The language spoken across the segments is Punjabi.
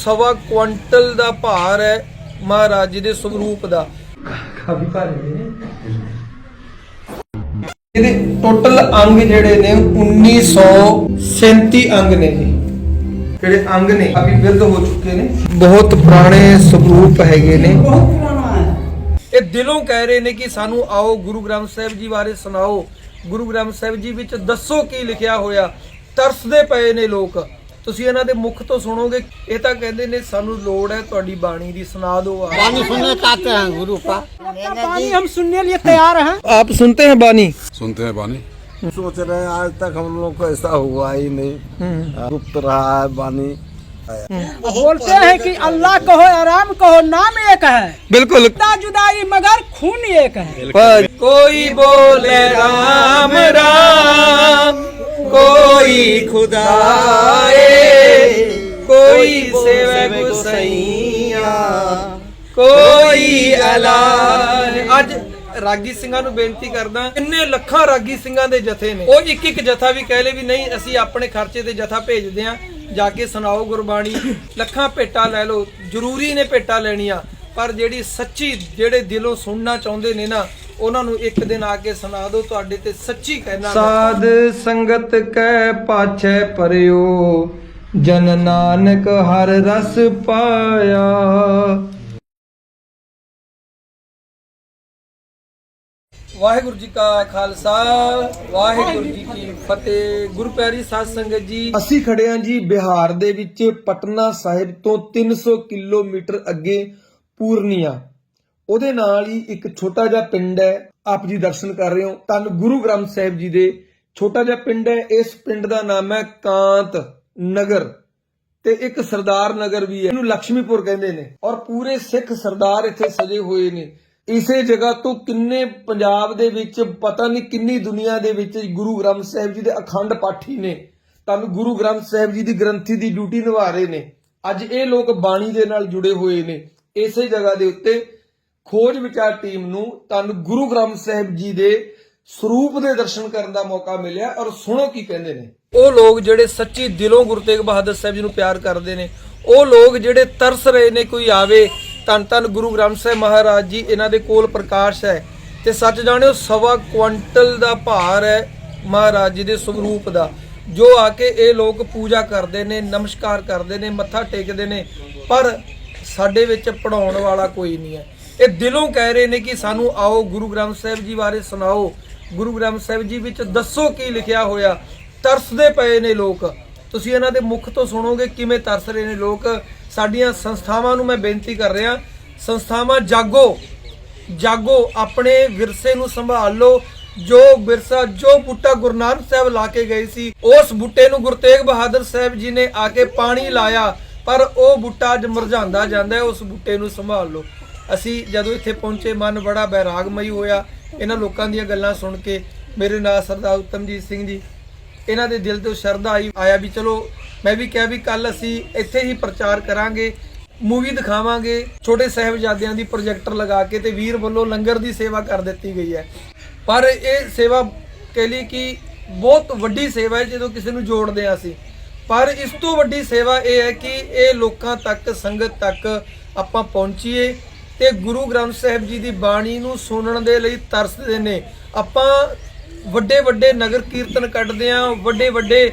ਸਵਾ ਕੁਆਂਟਲ ਦਾ ਭਾਰ ਹੈ ਮਹਾਰਾਜ ਜੀ ਦੇ ਸਰੂਪ ਦਾ। ਕਾਫੀ ਭਾਰੀ ਨੇ ਇਹਦੇ ਟੋਟਲ ਅੰਗ ਜਿਹੜੇ ਨੇ 1937 ਅੰਗ ਨੇ ਜੀ ਜਿਹੜੇ ਅੰਗ ਨੇ ਅਭੀ ਵਿਰਧ ਹੋ ਚੁੱਕੇ ਨੇ। ਬਹੁਤ ਪੁਰਾਣੇ ਸਰੂਪ ਹੈਗੇ ਨੇ। ਇਹ ਦਿਲੋਂ ਕਹਿ ਰਹੇ ਨੇ ਕਿ ਸਾਨੂੰ ਆਓ ਗੁਰੂ ਗ੍ਰੰਥ ਸਾਹਿਬ ਜੀ ਬਾਰੇ ਸੁਣਾਓ। ਗੁਰੂ ਗ੍ਰੰਥ ਸਾਹਿਬ ਜੀ ਵਿੱਚ ਦੱਸੋ ਕੀ ਲਿਖਿਆ ਹੋਇਆ। ਤਰਸਦੇ ਪਏ ਨੇ ਲੋਕ। ਤੁਸੀਂ ਇਹਨਾਂ ਦੇ ਮੁਖ ਤੋਂ ਸੁਣੋਗੇ ਇਹ ਤਾਂ ਕਹਿੰਦੇ ਨੇ ਸਾਨੂੰ ਲੋੜ ਹੈ ਤੁਹਾਡੀ ਬਾਣੀ ਦੀ ਸੁਣਾ ਦਿਓ ਆ पानी सुनना चाहते हैं गुरु का पानी हम सुनने लिए तैयार हैं ਆਪ ਸੁਣਤੇ हैं ਬਾਣੀ सुनते हैं बानी सोच रहे हैं आज तक हम लोग को ऐसा हुआ ही नहीं गुप्त रहा है बानी बोलते हैं कि अल्लाह कहो आराम कहो नाम एक है ਬਿਲਕੁਲ जुदा जुदाई मगर खून एक है पर कोई बोले राम राम ਕੋਈ ਖੁਦਾਏ ਕੋਈ ਸੇਵਕ ਗੁਸਈਆ ਕੋਈ ਅਲਾ ਅੱਜ ਰਾਗੀ ਸਿੰਘਾਂ ਨੂੰ ਬੇਨਤੀ ਕਰਦਾ ਕਿੰਨੇ ਲੱਖਾਂ ਰਾਗੀ ਸਿੰਘਾਂ ਦੇ ਜਥੇ ਨੇ। ਉਹ ਇੱਕ ਇੱਕ ਜਥਾ ਵੀ ਕਹਿ ਲੈ ਵੀ ਨਹੀਂ ਅਸੀਂ ਆਪਣੇ ਖਰਚੇ ਤੇ ਜਥਾ ਭੇਜਦੇ ਆ ਜਾ ਕੇ ਸੁਣਾਓ ਗੁਰਬਾਣੀ। ਲੱਖਾਂ ਭੇਟਾ ਲੈ ਲਓ ਜ਼ਰੂਰੀ ਨੇ ਭੇਟਾ ਲੈਣੀਆਂ ਪਰ ਜਿਹੜੀ ਸੱਚੀ ਜਿਹੜੇ ਦਿਲੋਂ ਸੁਣਨਾ ਚਾਹੁੰਦੇ ਨੇ ਨਾ ਉਹਨਾਂ ਨੂੰ ਇੱਕ ਦਿਨ ਆ ਕੇ ਸੁਣਾ ਦਿਓ ਤੁਹਾਡੇ ਤੇ ਸੱਚੀ ਕਹਿਣਾ ਸਾਧ ਸੰਗਤ ਕੈ ਪਾਛੈ ਪਰਿਓ ਜਨ ਨਾਨਕ ਹਰ ਰਸ ਪਾਇਆ। ਵਾਹਿਗੁਰੂ ਜੀ ਕਾ ਖਾਲਸਾ ਵਾਹਿਗੁਰੂ ਜੀ ਕੀ ਫਤਿਹ। ਗੁਰੂ ਪਿਆਰੀ ਸਾਧ ਸੰਗਤ ਜੀ ਅਸੀਂ ਖੜੇ ਹਾਂ ਜੀ ਬਿਹਾਰ ਦੇ ਵਿੱਚ ਪਟਨਾ ਸਾਹਿਬ ਤੋਂ 300 ਕਿਲੋਮੀਟਰ ਅੱਗੇ ਪੂਰਨੀਆ। ਉਹਦੇ ਨਾਲ ਹੀ ਇੱਕ ਛੋਟਾ ਜਿਹਾ ਪਿੰਡ ਹੈ, ਆਪ ਜੀ ਦਰਸ਼ਨ ਕਰ ਰਹੇ ਹੋ ਤਨ ਗੁਰੂ ਗ੍ਰੰਥ ਸਾਹਿਬ ਜੀ ਦੇ। ਛੋਟਾ ਜਿਹਾ ਪਿੰਡ ਹੈ, ਇਸ ਪਿੰਡ ਦਾ ਨਾਮ ਹੈ ਕਾਂਤ ਨਗਰ ਤੇ ਇੱਕ ਸਰਦਾਰ ਨਗਰ ਵੀ ਹੈ, ਇਹਨੂੰ ਲక్ష్ਮੀਪੁਰ ਕਹਿੰਦੇ ਨੇ ਔਰ ਪੂਰੇ ਸਿੱਖ ਸਰਦਾਰ ਇੱਥੇ ਸਜੇ ਹੋਏ ਨੇ। ਇਸੇ ਜਗ੍ਹਾ ਤੋਂ ਕਿੰਨੇ ਪੰਜਾਬ ਦੇ ਵਿੱਚ, ਪਤਾ ਨਹੀਂ ਕਿੰਨੀ ਦੁਨੀਆ ਦੇ ਵਿੱਚ ਗੁਰੂ ਗ੍ਰੰਥ ਸਾਹਿਬ ਜੀ ਦੇ ਅਖੰਡ ਪਾਠੀ ਨੇ। ਤੁਹਾਨੂੰ ਗੁਰੂ ਗ੍ਰੰਥ ਸਾਹਿਬ ਜੀ ਦੀ ਗ੍ਰੰਥੀ ਦੀ ਡਿਊਟੀ ਨਿਭਾ ਰਹੇ ਨੇ। ਅੱਜ ਇਹ ਲੋਕ ਬਾਣੀ ਦੇ ਨਾਲ ਜੁੜੇ ਹੋਏ ਨੇ, ਇਸੇ ਜਗ੍ਹਾ ਦੇ ਉੱਤੇ ਖੋਜ ਵਿਚਾਰ ਟੀਮ ਨੂੰ ਤੁਹਾਨੂੰ ਗੁਰੂ ਗ੍ਰੰਥ ਸਾਹਿਬ ਜੀ ਦੇ ਸਰੂਪ ਦੇ ਦਰਸ਼ਨ ਕਰਨ ਦਾ ਮੌਕਾ ਮਿਲਿਆ ਔਰ ਸੁਣੋ ਕੀ ਕਹਿੰਦੇ ਨੇ। ਉਹ ਲੋਕ ਜਿਹੜੇ ਸੱਚੀ ਦਿਲੋਂ ਗੁਰੂ ਤੇਗ ਬਹਾਦਰ ਸਾਹਿਬ ਜੀ ਨੂੰ ਪਿਆਰ ਕਰਦੇ ਨੇ, ਉਹ ਲੋਕ ਜਿਹੜੇ ਤਰਸ ਰਹੇ ਨੇ ਕੋਈ ਆਵੇ, ਧੰਨ ਧੰਨ ਗੁਰੂ ਗ੍ਰੰਥ ਸਾਹਿਬ ਮਹਾਰਾਜ ਜੀ, ਇਹਨਾਂ ਦੇ ਕੋਲ ਪ੍ਰਕਾਸ਼ ਹੈ ਤੇ ਸੱਚ ਜਾਣਿਓ ਸਵਾ ਕੁਇੰਟਲ ਦਾ ਭਾਰ ਹੈ ਮਹਾਰਾਜ ਜੀ ਦੇ ਸਰੂਪ ਦਾ, ਜੋ ਆ ਕੇ ਇਹ ਲੋਕ ਪੂਜਾ ਕਰਦੇ ਨੇ, ਨਮਸਕਾਰ ਕਰਦੇ ਨੇ, ਮੱਥਾ ਟੇਕਦੇ ਨੇ, ਪਰ ਸਾਡੇ ਵਿੱਚ ਪੜਾਉਣ ਵਾਲਾ ਕੋਈ ਨਹੀਂ ਹੈ। ਇਹ ਦਿਲੋਂ ਕਹਿ ਰਹੇ ਨੇ ਕਿ ਸਾਨੂੰ ਆਓ, ਗੁਰੂ ਗ੍ਰੰਥ ਸਾਹਿਬ ਜੀ ਬਾਰੇ ਸੁਣਾਓ। ਗੁਰੂ ਗ੍ਰੰਥ ਸਾਹਿਬ ਜੀ ਵਿੱਚ ਦੱਸੋ ਕੀ ਲਿਖਿਆ ਹੋਇਆ। ਤਰਸਦੇ ਪਏ ਨੇ ਲੋਕ। ਤੁਸੀਂ ਇਹਨਾਂ ਦੇ ਮੁਖ ਤੋਂ ਸੁਣੋਗੇ ਕਿਵੇਂ ਤਰਸ ਰਹੇ ਨੇ ਲੋਕ। ਸਾਡੀਆਂ ਸੰਸਥਾਵਾਂ ਨੂੰ ਮੈਂ ਬੇਨਤੀ ਕਰ ਰਿਹਾ, ਸੰਸਥਾਵਾਂ ਜਾਗੋ। ਜਾਗੋ, ਆਪਣੇ ਵਿਰਸੇ ਨੂੰ ਸੰਭਾਲ ਲਓ। ਜੋ ਵਿਰਸਾ, ਜੋ ਬੁੱਟਾ ਗੁਰੂ ਨਾਨਕ ਸਾਹਿਬ ਲਾ ਕੇ ਗਏ ਸੀ, ਉਸ ਬੁੱਟੇ ਨੂੰ ਗੁਰੂ ਤੇਗ ਬਹਾਦਰ ਸਾਹਿਬ ਜੀ ਨੇ ਆ ਕੇ ਪਾਣੀ ਲਾਇਆ। ਪਰ ਉਹ ਬੁੱਟਾ ਅੱਜ ਮੁਰਝਾਉਂਦਾ ਜਾਂਦਾ ਉਸ ਬੁੱਟੇ ਨੂੰ ਸੰਭਾਲ ਲਓ। ਅਸੀਂ ਜਦੋਂ ਇੱਥੇ ਪਹੁੰਚੇ, ਮਨ ਬੜਾ ਬੈਰਾਗਮਈ ਹੋਇਆ। ਇਹਨਾਂ ਲੋਕਾਂ ਦੀਆਂ ਗੱਲਾਂ ਸੁਣ ਕੇ ਮੇਰੇ ਨਾਲ ਸਰਦਾਰ ਉਤਮਜੀਤ ਸਿੰਘ ਜੀ, ਇਹਨਾਂ ਦੇ ਦਿਲ ਤੋਂ ਸ਼ਰਧਾ ਆਈ, ਆਇਆ ਵੀ ਚਲੋ, ਮੈਂ ਵੀ ਕਿਹਾ ਵੀ ਕੱਲ ਅਸੀਂ ਇੱਥੇ ਹੀ ਪ੍ਰਚਾਰ ਕਰਾਂਗੇ, ਮੂਵੀ ਦਿਖਾਵਾਂਗੇ। ਛੋਟੇ ਸਾਹਿਬਜ਼ਾਦਿਆਂ ਦੀ ਪ੍ਰੋਜੈਕਟਰ ਲਗਾ ਕੇ ਤੇ ਵੀਰ ਵੱਲੋਂ ਲੰਗਰ ਦੀ ਸੇਵਾ ਕਰ ਦਿੱਤੀ ਗਈ ਹੈ। ਪਰ ਇਹ ਸੇਵਾ ਕਹਿ ਲਈ ਕਿ ਬਹੁਤ ਵੱਡੀ ਸੇਵਾ ਹੈ, ਜਦੋਂ ਕਿਸੇ ਨੂੰ ਜੋੜਦੇ ਹਾਂ ਅਸੀਂ। ਪਰ ਇਸ ਤੋਂ ਵੱਡੀ ਸੇਵਾ ਇਹ ਹੈ ਕਿ ਇਹ ਲੋਕਾਂ ਤੱਕ, ਸੰਗਤ ਤੱਕ ਆਪਾਂ ਪਹੁੰਚੀਏ। ਤੇ ਗੁਰੂ ਗ੍ਰੰਥ ਸਾਹਿਬ ਜੀ ਦੀ ਬਾਣੀ ਨੂੰ ਸੁਣਨ ਦੇ ਲਈ ਤਰਸਦੇ ਨੇ ਆਪਾਂ ਵੱਡੇ ਵੱਡੇ ਨਗਰ ਕੀਰਤਨ ਕੱਢਦੇ ਆ ਵੱਡੇ ਵੱਡੇ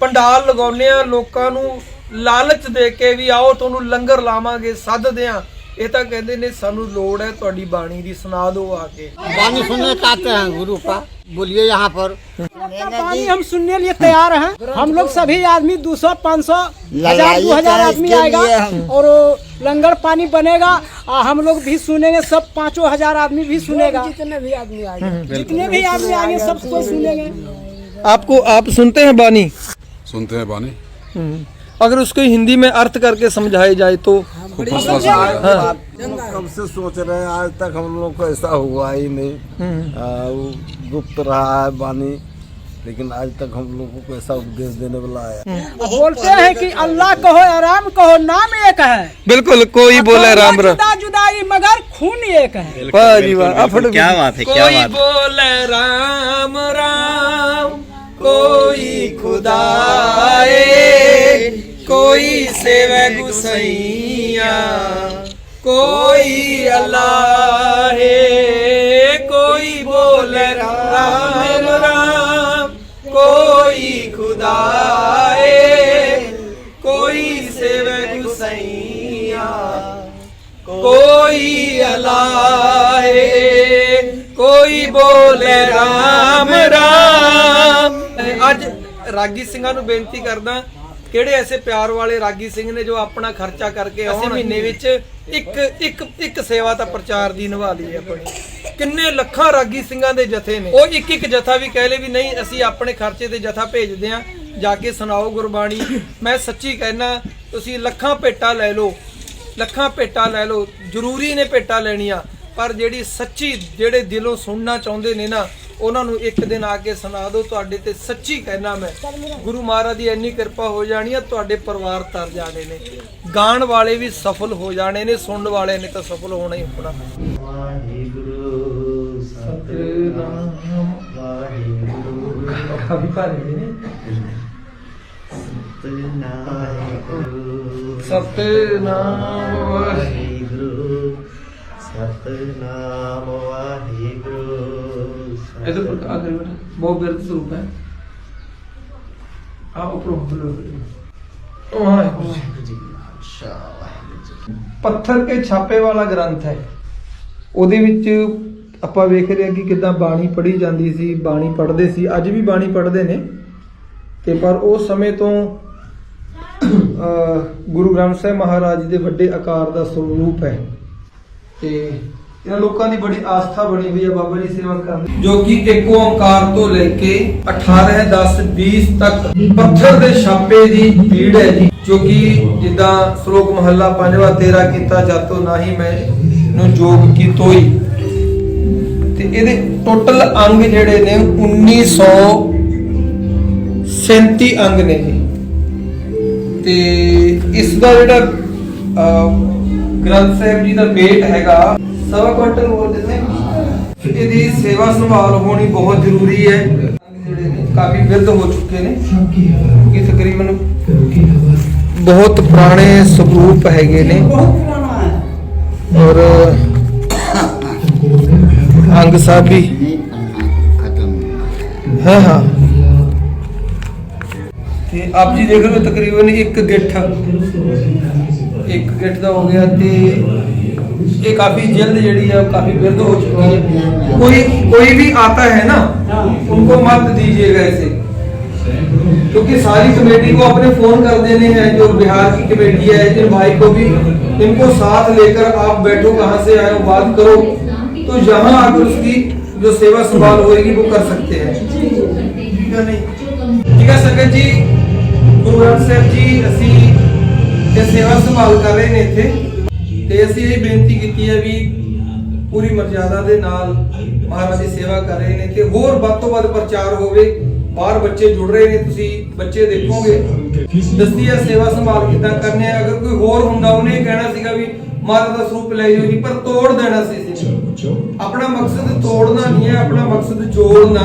ਪੰਡਾਲ ਲਗਾਉਂਦੇ ਆ ਲੋਕਾਂ ਨੂੰ ਲਾਲਚ ਦੇ ਕੇ ਵੀ ਆਓ ਤੁਹਾਨੂੰ ਲੰਗਰ ਲਾਵਾਂਗੇ ਸੱਦਦੇ ਆ ਇਹ ਤਾਂ ਕਹਿੰਦੇ ਨੇ ਸਾਨੂੰ ਲੋੜ ਹੈ ਤੁਹਾਡੀ ਬਾਣੀ ਦੀ ਸੁਣਾ ਦਿਓ ਆ ਕੇ पानी सुनना चाहते हैं गुरु का बोलिए यहाँ पर पानी हम सुनने लिए तैयार हैं हम लोग सभी आदमी दो सौ पाँच सौ हजार लगाइए दो हजार चाहे आदमी इसके आएगा लिए हम- और लंगर पानी बनेगा। और हम लोग भी सुनेंगे सब पाँचों हज़ार आदमी भी सुनेगा। जितने भी आदमी आएँगे जितने भी आदमी आएँगे सबको सुनेंगे। आपको आप सुनते हैं बानी? सुनते हैं बानी। अगर उसको हिंदी में अर्थ करके समझाए जाए तो? हाँ। कब से सोच रहे हैं आज तक हम लोग को ऐसा हुआ ही नहीं। गुप्त रहा है बानी। लेकिन आज तक हम लोगों को ऐसा उपदेश देने वाला आया। हाँ। बोलते हैं कि अल्लाह कहो आराम कहो नाम एक है। बिल्कुल कोई बोले राम राम जुदा जुदाई मगर खून एक है। क्या बात है क्या बात बोले राम राम कोई खुदाए कोई सेवा गुसैया कोई अल्लाह ਕੋਈ ਖੁਦਾ ਕੋਈ ਸੇਵੈ ਗੁਸਈਆ, ਕੋਈ ਅਲਾਹ ਕੋਈ ਬੋਲੇ ਰਾਮ ਰਾਮ। ਅੱਜ ਰਾਗੀ ਸਿੰਘਾਂ ਨੂੰ ਬੇਨਤੀ ਕਰਦਾ ਕਿਹੜੇ ਐਸੇ ਪਿਆਰ ਵਾਲੇ ਰਾਗੀ ਸਿੰਘ ਨੇ ਜੋ ਆਪਣਾ ਖਰਚਾ ਕਰਕੇ ਅਸੀਂ ਮਹੀਨੇ ਵਿੱਚ ਇੱਕ ਇੱਕ ਇੱਕ ਸੇਵਾ ਤਾਂ ਪ੍ਰਚਾਰ ਦੀ ਨਿਭਾ ਲਈ ਆਪਣੀ। ਕਿੰਨੇ ਲੱਖਾਂ ਰਾਗੀ ਸਿੰਘਾਂ ਦੇ ਜਥੇ ਨੇ। ਉਹ ਇੱਕ ਇੱਕ ਜਥਾ ਵੀ ਕਹਿ ਲੇ ਵੀ ਨਹੀਂ ਅਸੀਂ ਆਪਣੇ ਖਰਚੇ ਤੇ ਜਥਾ ਭੇਜਦੇ ਆ ਜਾ ਕੇ ਸੁਣਾਓ ਗੁਰਬਾਣੀ। ਮੈਂ ਸੱਚੀ ਕਹਿਣਾ ਤੁਸੀਂ ਲੱਖਾਂ ਭੇਟਾ ਲੈ ਲਓ। ਲੱਖਾਂ ਭੇਟਾ ਲੈ ਲਓ। ਜ਼ਰੂਰੀ ਨੇ ਭੇਟਾ ਲੈਣੀਆਂ। ਪਰ ਜਿਹੜੀ ਸੱਚੀ ਜਿਹੜੇ ਦਿਲੋਂ ਸੁਣਨਾ ਚਾਹੁੰਦੇ ਨੇ ਨਾ ਉਹਨਾਂ ਨੂੰ ਇੱਕ ਦਿਨ ਆ ਕੇ ਸੁਣਾ ਦਿਓ ਤੁਹਾਡੇ ਤੇ ਸੱਚੀ ਕਹਿਣਾ ਮੈਂ। ਗੁਰੂ ਮਹਾਰਾਜ ਦੀ ਇੰਨੀ ਕਿਰਪਾ ਹੋ ਜਾਣੀ ਆ ਤੁਹਾਡੇ ਪਰਿਵਾਰ ਤਰ ਜਾਣੇ ਨੇ। ਗਾਣ ਵਾਲੇ ਵੀ ਸਫਲ ਹੋ ਜਾਣੇ ਨੇ ਸੁਣਨ ਵਾਲੇ ਨੇ ਤਾਂ ਸਫਲ ਹੋਣਾ ਹੀ ਹੋਣਾ। ਵਾਹਿਗੁਰੂ ਸਤਨਾਮ। ਵਾਹਿਗੁਰੂ। ਕਾਫੀ ਭਾਰੇ ਨੇ। ਸਤਨਾਮ। ਸਤਨਾਮ। ਵਾਹਿਗੁਰੂ ਸਤਨਾਮ। ਵਾਹਿਗੁਰੂ। ਬਿਰਤ ਸਰੂਪ ਹੈ। ਆ ਉਪਰੋਂ ਬੋਲੋ ਵਾਹਿਗੁਰੂ ਜੀ ਅੱਛਾ ਵਾਹਿਗੁਰੂ ਜੀ ਪੱਥਰ ਕੇ ਛਾਪੇ ਵਾਲਾ ਗ੍ਰੰਥ ਹੈ। ਉਹਦੇ ਵਿੱਚ ਆਪਾਂ ਵੇਖ ਰਹੇ ਹਾਂ ਕਿ ਕਿਦਾਂ ਬਾਣੀ ਪੜ੍ਹੀ ਜਾਂਦੀ ਸੀ ਬਾਣੀ ਪੜ੍ਹਦੇ ਸੀ ਅੱਜ ਵੀ ਬਾਣੀ ਪੜ੍ਹਦੇ ਨੇ। ਤੇ ਪਰ ਉਸ ਸਮੇਂ ਤੋਂ ਗੁਰੂ ਗ੍ਰੰਥ ਸਾਹਿਬ ਮਹਾਰਾਜ ਦੇ ਵੱਡੇ ਆਕਾਰ ਦਾ ਸਰੂਪ ਹੈ। ਤੇ ਇਹਨਾਂ ਲੋਕਾਂ ਦੀ ਬੜੀ ਆਸਥਾ ਬਣੀ ਹੋਈ ਹੈ ਬਾਬਾ ਜੀ ਸੇਵਾ ਕਰਨ ਦੀ। ਜੋ ਕਿ ਇੱਕ ਓੰਕਾਰ ਤੋਂ ਲੈ ਕੇ 18 10 20 ਤੱਕ ਪੱਥਰ ਦੇ ਛਾਪੇ ਦੀ ਭੀੜ ਹੈ ਜੀ। ਜੋ ਕਿ ਜਿੱਦਾਂ ਸ਼ਲੋਕ ਮਹੱਲਾ ਪੰਜਵਾ, ਤੇਰਾ ਕੀਤਾ ਜਾਤੋ ਨਾਹੀ ਮੈਂ ਨੂੰ ਜੋਗ ਕੀ ਤੋਈ ਤੇ ਇਹਦੇ ਟੋਟਲ ਅੰਗ ਜਿਹੜੇ ਨੇ 1937 ਅੰਗ ਨੇ ਤੇ ਇਸ ਦਾ ਜਿਹੜਾ ਗ੍ਰੰਥ ਸਾਹਿਬ ਜੀ ਦਾ weight ਹੈਗਾ ਸਵਾ ਕੁਇੰਟਲ ਬੋਲ ਦਿੰਦੇ ਇਹਦੀ ਸੇਵਾ ਸੰਭਾਲ ਹੋਣੀ ਬਹੁਤ ਜ਼ਰੂਰੀ ਹੈ। ਜਿਹੜੇ ਨੇ ਕਾਫੀ ਵਿਰਧ ਹੋ ਚੁੱਕੇ ਨੇ। ਕਿ ਤਕਰੀਬਨ ਬਹੁਤ ਪੁਰਾਣੇ ਸਰੂਪ ਹੈਗੇ ਨੇ। ਔਰ ਅੰਗ ਸਾਹਿਬ ਵੀ ਹਾਂ ਹਾਂ। ਤੇ ਆਪ ਜੀ ਦੇਖ ਹੋ ਤਕਰੀਬਨ ਇੱਕ ਗਿੱਠ। ਇੱਕ ਗਿੱਠ ਦਾ ਹੋ ਗਿਆ ਤੇ ये काफ़ी जल्द जड़ी है काफ़ी वृद्ध हो चुकी है। कोई कोई भी आता है ना, उनको मत दीजिएगा ऐसे क्योंकि सारी कमेटी को अपने फ़ोन कर देने हैं, जो बिहार की कमेटी है इन भाई को भी, इनको साथ लेकर आप बैठो, कहाँ से आए बात करो। तो यहाँ आकर उसकी जो सेवा संभाल होगी वो कर सकते हैं। ठीक है नहीं? संगत जी गुरु ग्रंथ साहब जी, असी सेवा संभाल कर रहे थे ਤੇ ਅਸੀਂ ਇਹ ਬੇਨਤੀ ਕੀਤੀ ਹੈ ਵੀ ਪੂਰੀ ਮਰਜ਼ਾਦਾ ਦੇ ਨਾਲ ਮਹਾਰਾਜ ਦੀ ਸੇਵਾ ਕਰ ਰਹੇ ਨੇ ਤੇ ਹੋਰ ਵੱਧ ਤੋਂ ਵੱਧ ਪ੍ਰਚਾਰ ਹੋਵੇ ਬਾਹਰ ਬੱਚੇ ਜੁੜ ਰਹੇ ਨੇ ਤੁਸੀਂ ਬੱਚੇ ਦੇਖੋਗੇ। ਦੱਸਦੀ ਹੈ ਸੇਵਾ ਸੰਭਾਲ ਕਿਦਾਂ ਕਰਨੇ ਆ ਅਗਰ ਕੋਈ ਹੋਰ ਹੁੰਦਾ ਉਹਨੇ ਕਹਿਣਾ ਸੀਗਾ ਵੀ ਮਾਤਾ ਦਾ ਸਰੂਪ ਲੈ ਜਿਓ ਜੀ ਪਰ ਤੋੜ ਦੇਣਾ ਸੀ ਸੀ ਆਪਣਾ ਮਕਸਦ ਤੋੜਨਾ ਨਹੀਂ ਹੈ ਆਪਣਾ ਮਕਸਦ ਜੋੜਨਾ।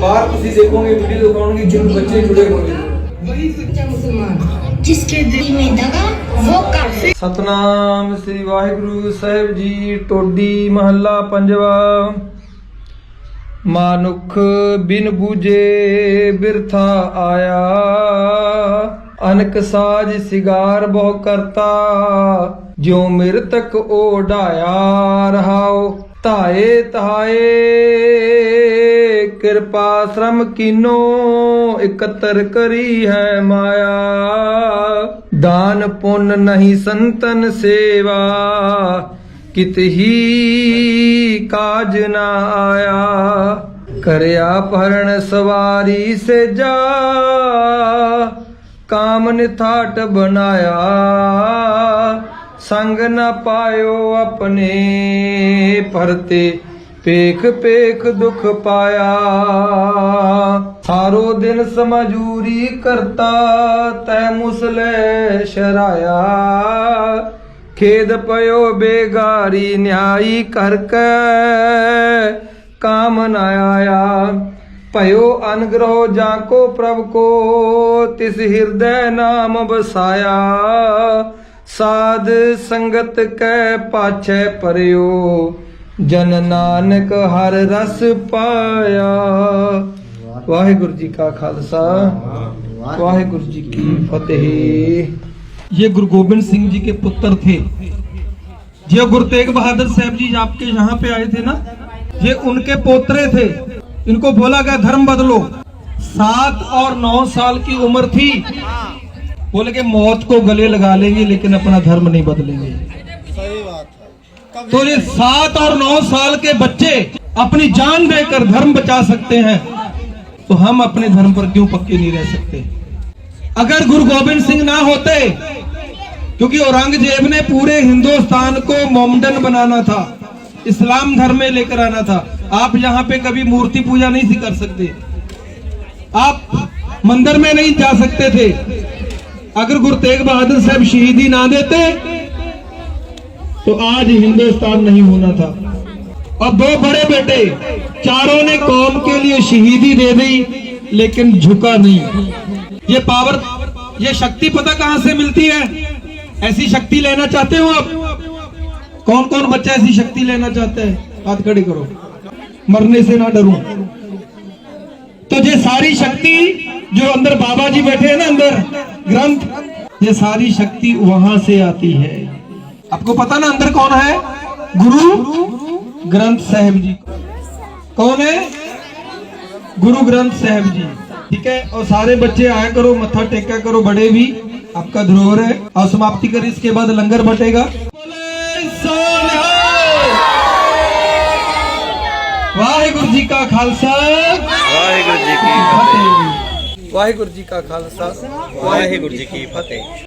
ਬਾਹਰ ਤੁਸੀਂ ਦੇਖੋਗੇ ਵੀਡੀਓ ਦਿਖਾਉਣਗੇ ਜਿਵੇਂ ਬੱਚੇ ਜੁੜੇ ਹੋਣਗੇ ਵਹੀ ਸੱਚਾ ਮੁਸਲਮਾਨ। जिसके दिल में दगा वो काफिर ਸਤਨਾਮ ਸ੍ਰੀ ਵਾਹਿਗੁਰੂ ਸਾਹਿਬ ਜੀ ਟੋਡੀ ਮਹੱਲਾ ਪੰਜਵਾ ਮਾਨੁਖ ਬਿਨ ਬੂਝੇ ਬਿਰਥਾ ਆਇਆ ਅਨਕ ਸਾਜ ਸਿਗਾਰ ਬਹੁ ਕਰਤਾ ਜਿਉ ਮਿਰਤਕ ਓਢਾਇਆ ਰਹਾਓ ਧਾਏ ਧਾਏ ਕਿਰਪਾ ਸ਼ਰਮ ਕੀਨੋ, ਇਕੱਤਰ ਕਰੀ ਹੈ ਮਾਇਆ। ਦਾਨ ਪੁੰਨ ਨਹੀਂ ਸੰਤਨ ਸੇਵਾ, ਕਿਤ ਹੀ ਕਾਜ ਨਾ ਆਇਆ। ਕਰਿਆ ਭਰਨ ਸਵਾਰੀ ਸੇ ਜਾ ਕਾਮ ਨਿਥਾਟ ਬਣਾਇਆ। ਸੰਗ ਨਾ ਪਾਇਓ ਆਪਣੇ ਪਰਤੇ ਪੇਖ ਪੇਖ ਦੁਖ ਪਾਇਆ, ਸਾਰੋ ਦਿਨ ਸਮਝੂਰੀ ਕਰਤਾ, ਤੈ ਮੁਸਲੇ ਸ਼ਰਾਇਆ। ਖੇਦ ਪਇਓ ਬੇਗਾਰੀ ਨਿਆਈ ਕਰ ਕੇ ਕਾਮ ਨ ਆਇਆ। ਭਇਓ ਅਨਗ੍ਰਹ ਜਾਂ ਕੋ ਪ੍ਰਭ ਕੋ, ਤਿਸ ਹਿਰਦੈ ਨਾਮ ਵਸਾਇਆ। ਸਾਧ ਸੰਗਤ ਕੈ ਪਾਛੈ ਪਰਿਓ जन नानक हर रस पाया वाहेगुरु जी का खालसा वाहेगुरु जी की फतेह ये गुरु गोविंद सिंह जी के पुत्र थे ये गुरु तेग बहादुर साहब जी आपके यहाँ पे आए थे ना ये उनके पोत्रे थे इनको बोला गया धर्म बदलो सात और नौ साल की उम्र थी बोले के मौत को गले लगा लेंगे लेकिन अपना धर्म नहीं बदलेंगे तो ये सात और नौ साल के बच्चे अपनी जान देकर धर्म बचा सकते हैं। तो हम अपने धर्म पर क्यों पक्के नहीं रह सकते? अगर गुरु गोविंद सिंह ना होते, क्योंकि औरंगज़ेब ने पूरे हिंदुस्तान को मोमडन बनाना था, इस्लाम धर्म में लेकर आना था, आप यहाँ पे कभी मूर्ति पूजा नहीं कर सकते। आप मंदिर में नहीं जा सकते थे। अगर गुरु तेग बहादुर साहब शहीदी ना देते तो आज हिंदुस्तान नहीं होना था। और दो बड़े बेटे, चारों ने कौम के लिए शहीदी दे दी, लेकिन झुका नहीं। ये पावर, ये शक्ति पता कहाँ से मिलती है? ऐसी शक्ति लेना चाहते हो आप? कौन कौन बच्चा ऐसी शक्ति लेना चाहते है? हाथ खड़े करो। मरने से ना डरूं। तो ये सारी शक्ति जो अंदर बाबा जी बैठे हैं ना, अंदर ग्रंथ, ये सारी शक्ति वहाँ से आती है। आपको पता ना अंदर कौन है? गुरु ग्रंथ साहब जी। कौन है? गुरु ग्रंथ साहब जी। ठीक है? और सारे बच्चे आया करो मत्था टेका करो बड़े भी। आपका धरोहर है। और समाप्ति कर इसके बाद लंगर बटेगा। वाहेगुरु जी का खालसा। वाहेगुरु जी की फतेह वाहेगुरु जी का खालसा। वाहेगुरु जी की फतेह।